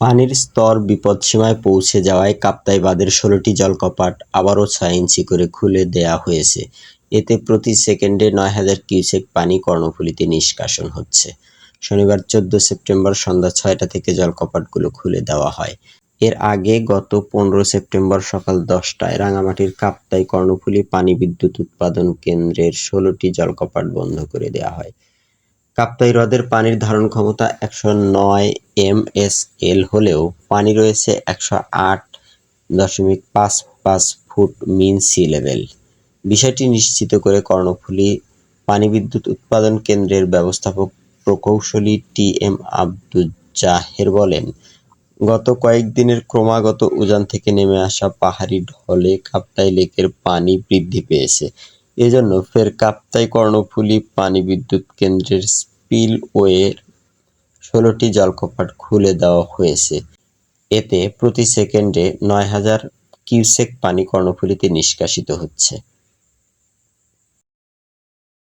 পানির স্তর বিপদসীমায় পৌঁছে যাওয়ায় কাপ্তাই বাঁধের ষোলোটি জলকপাট আবারও ছয় ইঞ্চি করে খুলে দেয়া হয়েছে। এতে প্রতি সেকেন্ডে নয় হাজার কিউসেক পানি কর্ণফুলিতে নিষ্কাশন হচ্ছে। শনিবার চোদ্দ সেপ্টেম্বর সন্ধ্যা ছয়টা থেকে জলকপাটগুলো খুলে দেওয়া হয়। এর আগে গত পনেরো সেপ্টেম্বর সকাল দশটায় রাঙামাটির কাপ্তাই কর্ণফুলি পানি বিদ্যুৎ উৎপাদন কেন্দ্রের ষোলোটি জলকপাট বন্ধ করে দেওয়া হয়। কাপ্তাই হ্রদের পানির ধারণ ক্ষমতা একশো নয় এম এস এল হলেও পানি রয়েছে একশো আট দশমিক পাঁচ পাঁচ ফুট মিন সি লেভেল। বিষয়টি নিশ্চিত করে কর্ণফুলী পানি বিদ্যুৎ উৎপাদন কেন্দ্রের ব্যবস্থাপক প্রকৌশলী টি এম আব্দুজ্জাহের বলেন, গত কয়েকদিনের ক্রমাগত উজান থেকে নেমে আসা পাহাড়ি ঢলে কাপ্তাই লেকের পানি বৃদ্ধি পেয়েছে। এজন্য ফের কাপ্তাই কর্ণফুলী পানি বিদ্যুৎ কেন্দ্রের স্পিলওয়ের ষোলোটি জলকপাট খুলে দেওয়া হয়েছে। এতে প্রতি সেকেন্ডে নয় হাজার কিউসেক পানি কর্ণফুলীতে নিষ্কাশিত হচ্ছে।